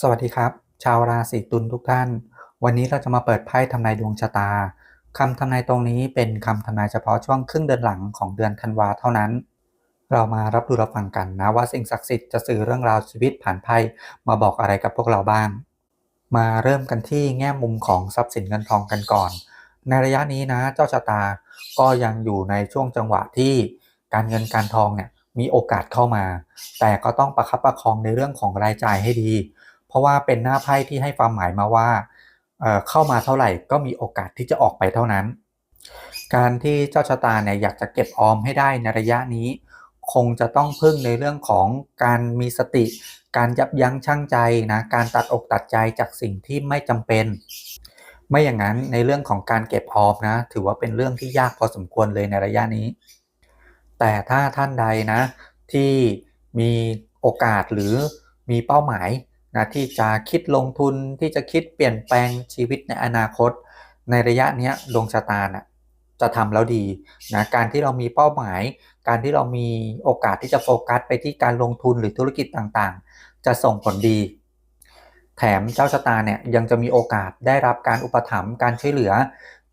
สวัสดีครับ ชาวราศีตุลทุกท่าน วันนี้เราจะมาเปิดไพ่ทำนายดวงชะตาคำทำนายตรงนี้เป็นคำทำนายเฉพาะช่วงครึ่งเดือนหลังของเดือนธันวาเท่านั้น เรามารับดูรับฟังกันนะว่าสิ่งศักดิ์สิทธิ์จะสื่อเรื่องราวชีวิตผ่านไพ่มาบอกอะไรกับพวกเราบ้าง มาเริ่มกันที่แง่มุมของทรัพย์สินเงินทองกันก่อน ในระยะนี้นะเจ้าชะตาก็ยังอยู่ในช่วงจังหวะที่การเงินการทองเนี่ยมีโอกาสเข้ามา แต่ก็ต้องประคับประคองในเรื่องของรายจ่ายให้ดี เพราะว่าเป็นหน้าไพ่ที่ให้ความหมายมาว่าเเข้ามาเท่าไหร่ก็มีโอกาสที่จะออกไปเท่านั้น การที่เจ้าชะตาเนี่ยอยากจะเก็บออมให้ได้ในระยะนี้ คงจะต้องพึ่งในเรื่องของการมีสติ การยับยั้งชั่งใจนะการตัดอกตัดใจจากสิ่งที่ไม่จำเป็น ไม่อย่างนั้นในเรื่องของการเก็บออมนะถือว่าเป็นเรื่องที่ยากพอสมควรเลยในระยะนี้ แต่ถ้าท่านใดนะที่มีโอกาสหรือมีเป้าหมาย นะที่จะคิดลงทุนที่จะคิดเปลี่ยนแปลงชีวิตในอนาคต ในระยะนี้ดวงชะตานะจะทำแล้วดีนะการที่เรามีเป้าหมาย การที่เรามีโอกาสที่จะโฟกัสไปที่การลงทุนหรือธุรกิจต่างๆ จะส่งผลดี แถมเจ้าชะตาเนี่ยยังจะมีโอกาสได้รับการอุปถัมภ์การช่วยเหลือ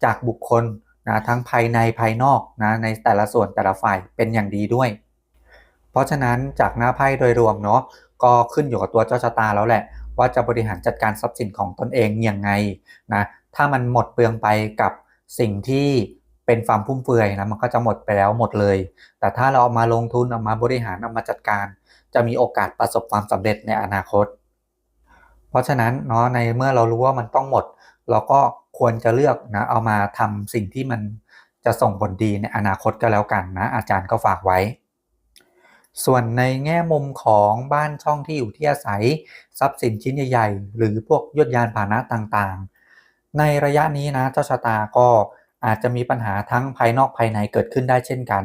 จากบุคคลนะทั้งภายในภายนอกนะในแต่ละส่วนแต่ละฝ่ายเป็นอย่างดีด้วย เพราะฉะนั้นจากหน้าไพ่โดยรวมเนาะ ก็ขึ้นอยู่กับตัวเจ้าชะตาแล้วแหละ ว่าจะบริหารจัดการทรัพย์สินของตนเองยังไงนะถ้ามันหมดเปลืองไปกับสิ่งที่เป็นความฟุ่มเฟือยนะมันก็จะหมดไปแล้วหมดเลย แต่ถ้าเราเอามาลงทุนเอามาบริหารเอามาจัดการ จะมีโอกาสประสบความสำเร็จในอนาคต เพราะฉะนั้นเนาะในเมื่อเรารู้ว่ามันต้องหมด เราก็ควรจะเลือกนะเอามาทำสิ่งที่มันจะส่งผลดีในอนาคตก็แล้วกันนะ อาจารย์ก็ฝากไว้ ส่วนในแง่มุมของบ้านช่องที่อยู่ที่อาศัยทรัพย์สินชิ้นใหญ่ๆ หรือพวกยศยานพาหนะต่างๆ ในระยะนี้นะเจ้าชะตาก็อาจจะมีปัญหาทั้งภายนอกภายในเกิดขึ้นได้เช่นกัน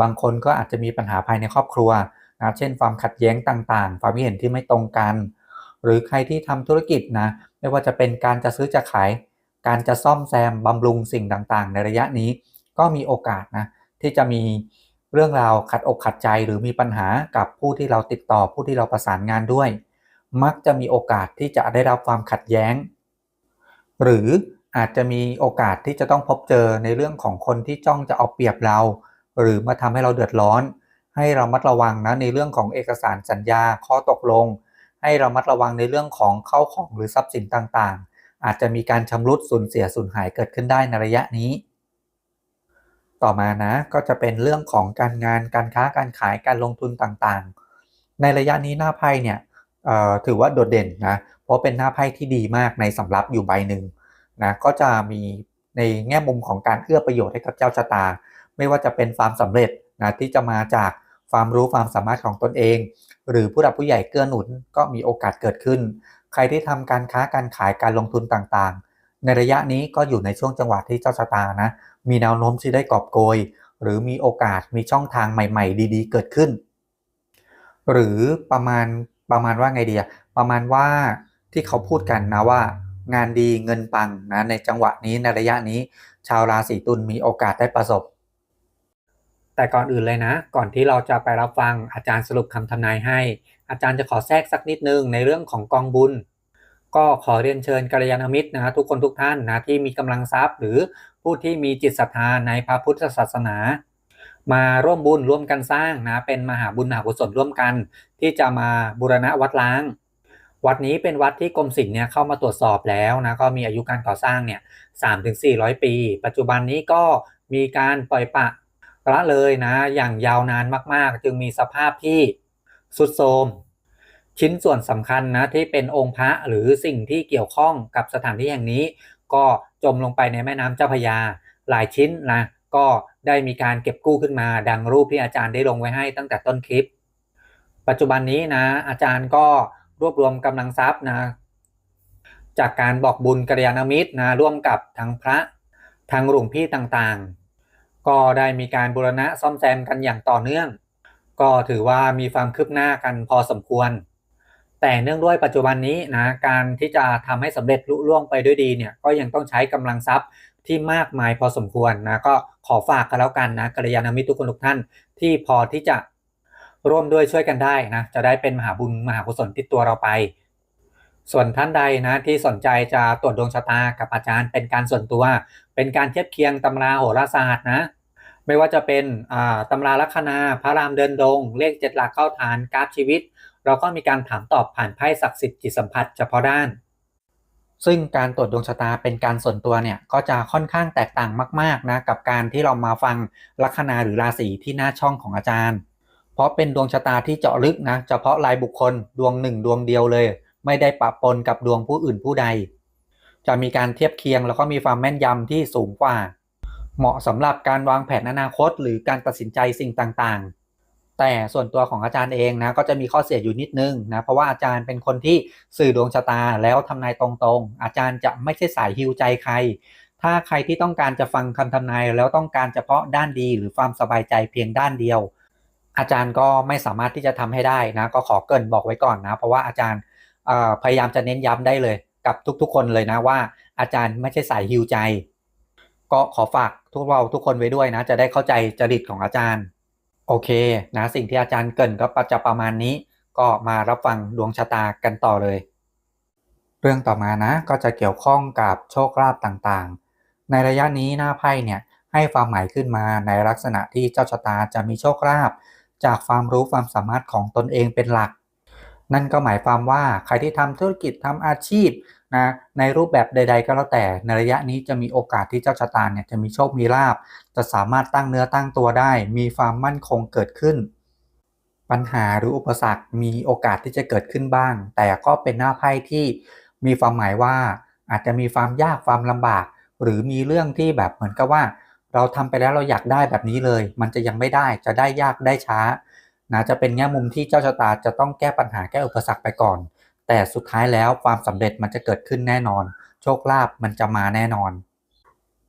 บางคนก็อาจจะมีปัญหาภายในครอบครัวนะเช่นความขัดแย้งต่างๆ ความเห็นที่ไม่ตรงกัน หรือใครที่ทำธุรกิจนะไม่ว่าจะเป็นการจะซื้อจะขาย การจะซ่อมแซมบำรุงสิ่งต่างๆ ในระยะนี้ก็มีโอกาสนะที่จะมี เรื่องราวขัดอกขัดใจหรือมีปัญหากับผู้ที่เราติดต่อผู้ที่เราประสานงานด้วย มักจะมีโอกาสที่จะได้รับความขัดแย้ง หรืออาจจะมีโอกาสที่จะต้องพบเจอในเรื่องของคนที่จ้องจะเอาเปรียบเรา หรือมาทำให้เราเดือดร้อน ให้เรามัดระวังนะในเรื่องของเอกสารสัญญาข้อตกลง ให้เรามัดระวังในเรื่องของเข้าของหรือทรัพย์สินต่างๆ อาจจะมีการชำรุดสูญเสียสูญหายเกิดขึ้นได้ในระยะนี้ ต่อมานะก็จะเป็นเรื่องของการงานการค้าการขายการลงทุนต่างๆ ในระยะนี้หน้าไพ่เนี่ยถือว่าโดดเด่นนะเพราะเป็นหน้าไพ่ที่ดีมากในสำรับอยู่ใบหนึ่งนะก็จะมีในแง่มุมของการเอื้อประโยชน์ให้กับเจ้าชะตา ไม่ว่าจะเป็นความสำเร็จนะที่จะมาจากความรู้ความสามารถของตนเอง หรือผู้หลักผู้ใหญ่เกื้อหนุนก็มีโอกาสเกิดขึ้น ใครที่ทำการค้าการขายการลงทุนต่างๆ ในระยะนี้ก็อยู่ในช่วงจังหวะที่เจ้าชะตานะ มีแนวโน้มที่ได้กอบโกย หรือมีโอกาสมีช่องทางใหม่ ๆ ดี ๆ เกิดขึ้น หรือประมาณประมาณว่าไงดีอะประมาณว่าที่เขาพูดกันนะว่า งานดีเงินปังนะในจังหวะนี้ในระยะนี้ ชาวราศีตุลมีโอกาสได้ประสบ แต่ก่อนอื่นเลยนะ ก่อนที่เราจะไปรับฟังอาจารย์สรุปคำทำนายให้ อาจารย์จะขอแทรกสักนิดนึงในเรื่องของกองบุญ ก็ขอเรียนเชิญกัลยาณมิตรนะทุกคนทุกท่านนะที่มีกำลังทรัพย์ หรือผู้ที่มีจิตศรัทธาในพระพุทธศาสนา มาร่วมบุญร่วมกันสร้างนะเป็นมหาบุญมหากุศลร่วมกัน ที่จะมาบูรณะวัดล้าง วัดนี้เป็นวัดที่กรมศิลป์เนี่ยเข้ามาตรวจสอบแล้วนะก็มีอายุการก่อสร้างเนี่ยสามถึงสี่ร้อยปี ปัจจุบันนี้ก็มีการปล่อยปะละเลยนะอย่างยาวนานมากๆ จึงมีสภาพที่สุดโทรม ชิ้นส่วนสำคัญนะที่เป็นองค์พระหรือสิ่งที่เกี่ยวข้องกับสถานที่แห่งนี้ ก็จมลงไปในแม่น้ำเจ้าพยา หลายชิ้นนะก็ได้มีการเก็บกู้ขึ้นมา ดังรูปที่อาจารย์ได้ลงไว้ให้ตั้งแต่ต้นคลิป ปัจจุบันนี้นะอาจารย์ก็รวบรวมกำลังทรัพย์นะจากการบอกบุญกัลยาณมิตรนะร่วมกับทางพระทางหลวงพี่ต่างๆ ก็ได้มีการบูรณะซ่อมแซมกันอย่างต่อเนื่อง ก็ถือว่ามีความคืบหน้ากันพอสมควร แต่เนื่องด้วยปัจจุบันนี้นะการที่จะทำให้สำเร็จลุล่วงไปด้วยดีเนี่ยก็ยังต้องใช้กำลังทรัพย์ที่มากมายพอสมควรนะก็ขอฝากกันแล้วกันนะกัลยาณมิตรทุกคนทุกท่านที่พอที่จะร่วมด้วยช่วยกันได้นะจะได้เป็นมหาบุญมหากุศลติดตัวเราไป ส่วนท่านใดนะที่สนใจจะตรวจดวงชะตากับอาจารย์ เป็นการส่วนตัว เป็นการเทียบเคียงตำราโหราศาสตร์นะไม่ว่าจะเป็นอ่าตำราลัคนาพระรามเดินดง เลขเจ็ดหลักเข้าฐานกราฟชีวิต เราก็มีการถามตอบผ่านไพ่ศักดิ์สิทธิ์จิตสัมผัสเฉพาะด้าน ซึ่งการตรวจดวงชะตาเป็นการส่วนตัวเนี่ยก็จะค่อนข้างแตกต่างมากๆนะกับการที่เรามาฟังลัคนาหรือราศีที่หน้าช่องของอาจารย์ เพราะเป็นดวงชะตาที่เจาะลึกนะเฉพาะรายบุคคลดวงหนึ่งดวงเดียวเลย ไม่ได้ปะปนกับดวงผู้อื่นผู้ใด จะมีการเทียบเคียงแล้วก็มีความแม่นยำที่สูงกว่า เหมาะสำหรับการวางแผนอนาคต หรือการตัดสินใจสิ่งต่างๆ แต่ส่วนตัวของอาจารย์เองนะก็จะมีข้อเสียอยู่นิดนึงนะเพราะว่าอาจารย์เป็นคนที่สื่อดวงชะตาแล้วทำนายตรงๆ อาจารย์จะไม่ใช่สายฮิวใจใคร ถ้าใครที่ต้องการจะฟังคำทำนายแล้วต้องการเฉพาะด้านดี หรือความสบายใจเพียงด้านเดียว อาจารย์ก็ไม่สามารถที่จะทำให้ได้นะก็ขอเกินบอกไว้ก่อนนะเพราะว่าอาจารย์พยายามจะเน้นย้ำได้เลย กับทุกๆ คนเลยนะว่า อาจารย์ไม่ใช่สายฮิวใจ ก็ขอฝากทุกเราทุกคนไว้ด้วยนะจะได้เข้าใจจริตของอาจารย์ โอเคนะสิ่งที่อาจารย์เกินก็จะประมาณนี้ ก็มารับฟังดวงชะตากันต่อเลย เรื่องต่อมานะก็จะเกี่ยวข้องกับโชคลาภต่างๆ ในระยะนี้หน้าไพ่เนี่ยให้ความหมายขึ้นมาในลักษณะที่เจ้าชะตาจะมีโชคลาภจากความรู้ความสามารถของตนเองเป็นหลัก นั่นก็หมายความว่าใครที่ทำธุรกิจทำอาชีพ นะในรูปแบบใด ๆ ก็แล้วแต่ในระยะนี้จะมีโอกาสที่เจ้าชะตาเนี่ยจะมีโชคมีลาบจะสามารถตั้งเนื้อตั้งตัวได้ มีความมั่นคงเกิดขึ้น ปัญหาหรืออุปสรรคมีโอกาสที่จะเกิดขึ้นบ้าง แต่ก็เป็นหน้าไพ่ที่มีความหมายว่าอาจจะมีความยากความลำบาก หรือมีเรื่องที่แบบเหมือนกับว่า เราทำไปแล้วเราอยากได้แบบนี้เลย มันจะยังไม่ได้จะได้ยากได้ช้านะจะเป็นแง่มุมที่เจ้าชะตาจะต้องแก้ปัญหาแก้อุปสรรคไปก่อน แต่สุดท้ายแล้วความสำเร็จมันจะเกิดขึ้นแน่นอน โชคลาภมันจะมาแน่นอน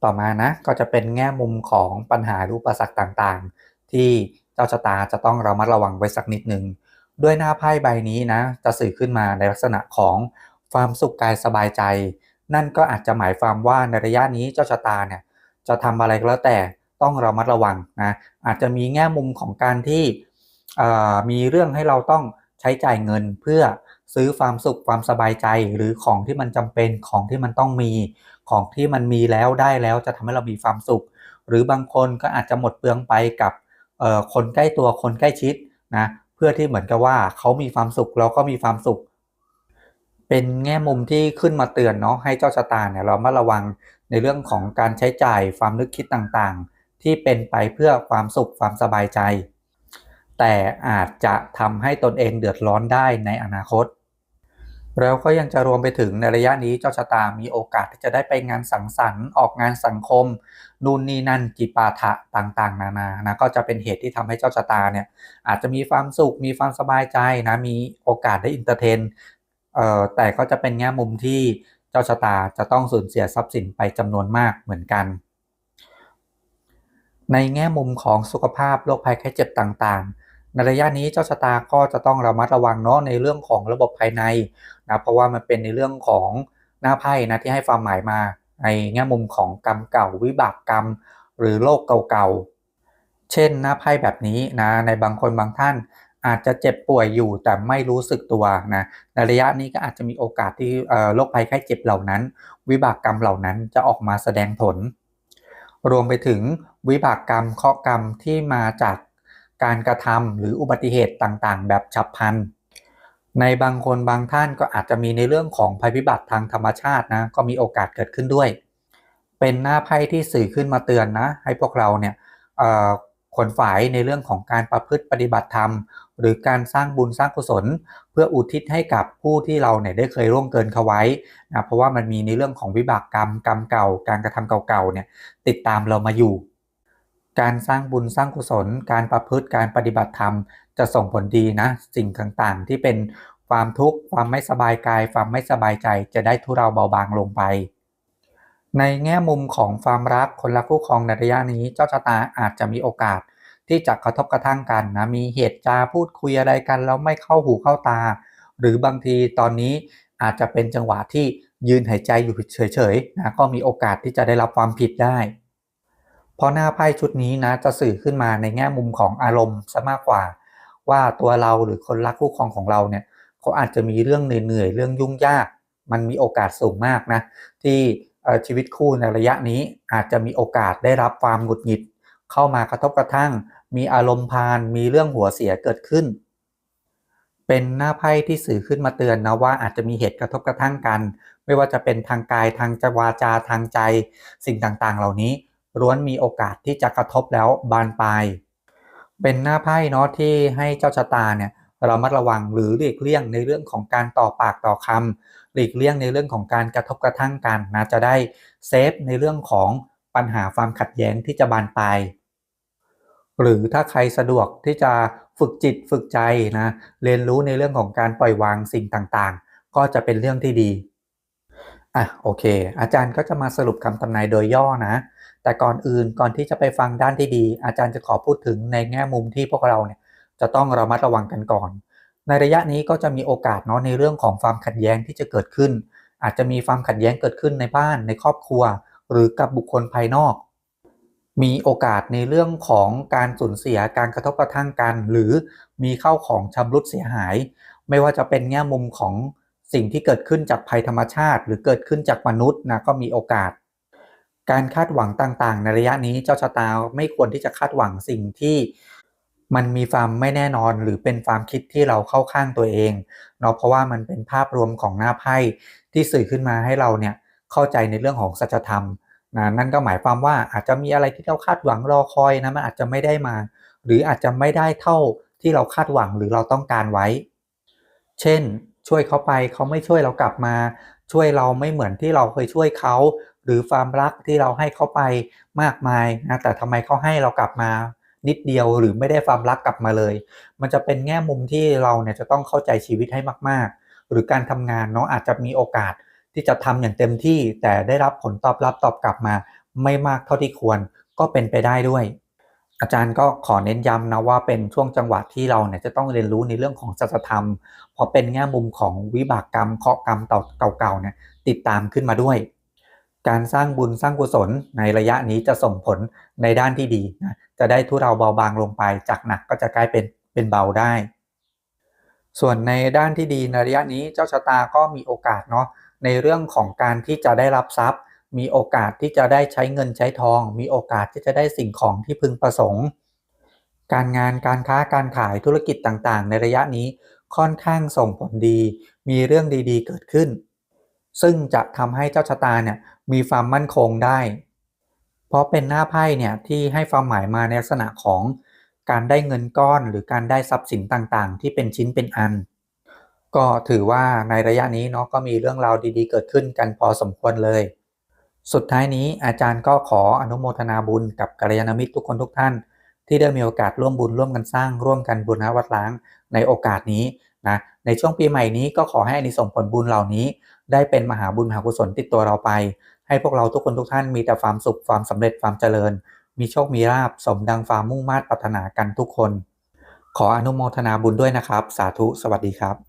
ต่อมานะก็จะเป็นแง่มุมของปัญหารืออุปสรรคต่างๆ ที่เจ้าชะตาจะต้องระมัดระวังไว้สักนิดหนึ่งด้วยหน้าไพ่ใบนี้นะจะสื่อขึ้นมาในลักษณะของความสุขกายสบายใจ นั่นก็อาจจะหมายความว่าในระยะนี้เจ้าชะตาเนี่ยจะทำอะไรก็แล้วแต่ต้องระมัดระวังนะอาจจะมีแง่มุมของการที่มีเรื่องให้เราต้องใช้จ่ายเงินเพื่อ ซื้อความสุขความสบายใจหรือของที่มันจำเป็นของที่มันต้องมี ของที่มันมีแล้วได้แล้วจะทำให้เรามีความสุข หรือบางคนก็อาจจะหมดเปลืองไปกับคนใกล้ตัวคนใกล้ชิดนะเพื่อที่เหมือนกับว่าเขามีความสุขเราก็มีความสุข เป็นแง่มุมที่ขึ้นมาเตือนเนาะให้เจ้าชะตาเนี่ยเรามาระวังในเรื่องของการใช้จ่ายความนึกคิดต่างๆ ที่เป็นไปเพื่อความสุขความสบายใจ แต่อาจจะทำให้ตนเองเดือดร้อนได้ในอนาคต แล้วก็ยังจะรวมไปถึงในระยะนี้เจ้าชะตามีโอกาสที่จะได้ไปงานสังสรรค์ ออกงานสังคม นู่นนี่นั่นจิปาถะต่างๆ นานานะก็จะเป็นเหตุที่ทำให้เจ้าชะตาเนี่ยอาจจะมีความสุขมีความสบายใจนะมีโอกาสได้อินเตอร์เทนเอ่อแต่ก็จะเป็นแง่มุมที่เจ้าชะตาจะต้องสูญเสียทรัพย์สินไปจำนวนมากเหมือนกัน ในแง่มุมของสุขภาพโรคภัยไข้เจ็บต่างๆ ในระยะนี้เจ้าชะตาก็จะต้องระมัดระวังเนาะในเรื่องของระบบภายในนะเพราะว่ามันเป็นในเรื่องของหน้าไพ่นะที่ให้ความหมายมาในแง่มุมของกรรมเก่าวิบากกรรม หรือโลกเก่าๆ เช่นหน้าไพ่แบบนี้นะในบางคนบางท่านอาจจะเจ็บป่วยอยู่แต่ไม่รู้สึกตัวนะในระยะนี้ก็อาจจะมีโอกาสที่โรคภัยไข้เจ็บเหล่านั้น วิบากกรรมเหล่านั้นจะออกมาแสดงผล รวมไปถึงวิบากกรรมเคราะห์กรรมที่มาจาก การกระทำหรืออุบัติเหตุต่างๆ แบบฉับพลัน ในบางคนบางท่านก็อาจจะมีในเรื่องของภัยพิบัติทางธรรมชาตินะก็มีโอกาสเกิดขึ้นด้วย เป็นหน้าไพ่ที่สื่อขึ้นมาเตือนนะ ให้พวกเราเนี่ยขนฝายในเรื่องของการประพฤติปฏิบัติธรรม หรือการสร้างบุญสร้างกุศล เพื่ออุทิศให้กับผู้ที่เราเนี่ยได้เคยร่วงเกินเขาไว้นะเพราะว่ามันมีในเรื่องของวิบากกรรมกรรมเก่า การกระทำเก่าๆเนี่ยติดตามเรามาอยู่ การสร้างบุญสร้างกุศล การประพฤติการปฏิบัติธรรม จะส่งผลดีนะ สิ่งต่างๆ ที่เป็นความทุกข์ความไม่สบายกาย ความไม่สบายใจจะได้ทุเราเบาบางลงไป ในแง่มุมของความรักคนรักคู่ครองในระยะนี้เจ้าชะตาอาจจะมีโอกาส ที่จะกระทบกระทั่งกันนะมีเหตุจาพูดคุยอะไรกันแล้วไม่เข้าหูเข้าตา หรือบางทีตอนนี้อาจจะเป็นจังหวะที่ยืนหายใจอยู่เฉยๆนะก็มีโอกาสที่จะได้รับความผิดได้ เพราะหน้าไพ่ชุดนี้นะจะสื่อขึ้นมาในแง่มุมของอารมณ์ซะมากกว่า ว่าตัวเราหรือคนรักคู่ครองของเราเนี่ยเขาอาจจะมีเรื่องเหนื่อยๆเรื่องยุ่งยาก มันมีโอกาสสูงมากนะที่ชีวิตคู่ในระยะนี้อาจจะมีโอกาสได้รับความหงุดหงิด เข้ามากระทบกระทั่ง มีอารมณ์พานมีเรื่องหัวเสียเกิดขึ้น เป็นหน้าไพ่ที่สื่อขึ้นมาเตือนนะว่าอาจจะมีเหตุกระทบกระทั่งกัน ไม่ว่าจะเป็นทางกายทางจวาจาทางใจ สิ่งต่างๆ เหล่านี้ ล้วนมีโอกาสที่จะกระทบแล้วบานปลายเป็นหน้าไพ่เนาะที่ให้เจ้าชะตาเนี่ยเรามัดระวังหรือหลีกเลี่ยงในเรื่องของการต่อปากต่อคำหลีกเลี่ยงในเรื่องของการกระทบกระทั่งกันนะจะได้เซฟในเรื่องของปัญหาความขัดแย้งที่จะบานปลายหรือถ้าใครสะดวกที่จะฝึกจิตฝึกใจนะเรียนรู้ในเรื่องของการปล่อยวางสิ่งต่างๆ ก็จะเป็นเรื่องที่ดีอะโอเค อาจารย์ก็จะมาสรุปคำทำนายโดยย่อนะ แต่ก่อนอื่นก่อนที่จะไปฟังด้านที่ดี อาจารย์จะขอพูดถึงในแง่มุมที่พวกเราเนี่ยจะต้องระมัดระวังกันก่อน ในระยะนี้ก็จะมีโอกาสเนาะในเรื่องของความขัดแย้งที่จะเกิดขึ้น อาจจะมีความขัดแย้งเกิดขึ้นในบ้านในครอบครัว หรือกับบุคคลภายนอก มีโอกาสในเรื่องของการสูญเสียการกระทบกระทั่งกัน หรือมีเข้าของชำรุดเสียหาย ไม่ว่าจะเป็นแง่มุมของสิ่งที่เกิดขึ้นจากภัยธรรมชาติ หรือเกิดขึ้นจากมนุษย์นะก็มีโอกาส การคาดหวังต่างๆ ในระยะนี้เจ้าชะตาไม่ควรที่จะคาดหวังสิ่งที่มันมีความไม่แน่นอนหรือเป็นความคิดที่เราเข้าข้างตัวเองเนาะเพราะว่ามันเป็นภาพรวมของหน้าไพ่ที่สื่อขึ้นมาให้เราเนี่ยเข้าใจในเรื่องของสัจธรรมนะนั่นก็หมายความว่าอาจจะมีอะไรที่เราคาดหวังรอคอยนะมันอาจจะไม่ได้มา หรืออาจจะไม่ได้เท่าที่เราคาดหวังหรือเราต้องการไว้ เช่น ช่วยเขาไปเขาไม่ช่วยเรากลับมา ช่วยเราไม่เหมือนที่เราเคยช่วยเขา หรือความรักที่เราให้เขาไปมากมายนะแต่ทำไมเขาให้เรากลับมานิดเดียวหรือไม่ได้ความรักกลับมาเลย มันจะเป็นแง่มุมที่เราเนี่ยจะต้องเข้าใจชีวิตให้มาก ๆ หรือการทำงานเนาะอาจจะมีโอกาสที่จะทำอย่างเต็มที่ แต่ได้รับผลตอบรับตอบกลับมา ไม่มากเท่าที่ควรก็เป็นไปได้ด้วย อาจารย์ก็ขอเน้นย้ำนะว่าเป็นช่วงจังหวะที่เราเนี่ยจะต้องเรียนรู้ในเรื่องของศัจธรรมพราะเป็นแง่มุมของวิบากกรรมเคราะกรรมเก่าๆเนี่ยติดตามขึ้นมาด้วย การสร้างบุญสร้างกุศลในระยะนี้จะส่งผลในด้านที่ดีนะจะได้ทุเราเบาบางลงไป จากหนักก็จะกลายเป็นเป็นเบาได้ ส่วนในด้านที่ดีในระยะนี้เจ้าชะตาก็มีโอกาสเนาะในเรื่องของการที่จะได้รับทรัพย์ มีโอกาสที่จะได้ใช้เงินใช้ทอง มีโอกาสที่จะได้สิ่งของที่พึงประสงค์ การงานการค้าการขายธุรกิจต่างๆ ในระยะนี้ค่อนข้างส่งผลดี มีเรื่องดีๆ เกิดขึ้น ซึ่งจะทำให้เจ้าชะตาเนี่ย มีความมั่นคงได้ เพราะเป็นหน้าไพ่เนี่ยที่ให้ความหมายมาในลักษณะของการได้เงินก้อนหรือการได้ทรัพย์สินต่างๆ ที่เป็นชิ้นเป็นอัน ก็ถือว่าในระยะนี้เนาะก็มีเรื่องราวดีๆ เกิดขึ้นกันพอสมควรเลย สุดท้ายนี้อาจารย์ก็ขออนุโมทนาบุญกับกัลยาณมิตรทุกคนทุกท่าน ที่ได้มีโอกาสร่วมบุญร่วมกันสร้างร่วมกันบุญนวัดล้างในโอกาสนี้นะในช่วงปีใหม่นี้ก็ขอให้อนิสงส์ผลบุญเหล่านี้ ได้เป็นมหาบุญมหากุศลติดตัวเราไป ให้พวกเราทุกคนทุกท่านมีแต่ความสุขความสำเร็จความเจริญ มีโชคมีลาบสมดังความมุ่งมา่ปรารถนากันทุกคน ขออนุโมทนาบุญด้วยนะครับ สาธุสวัสดีครับ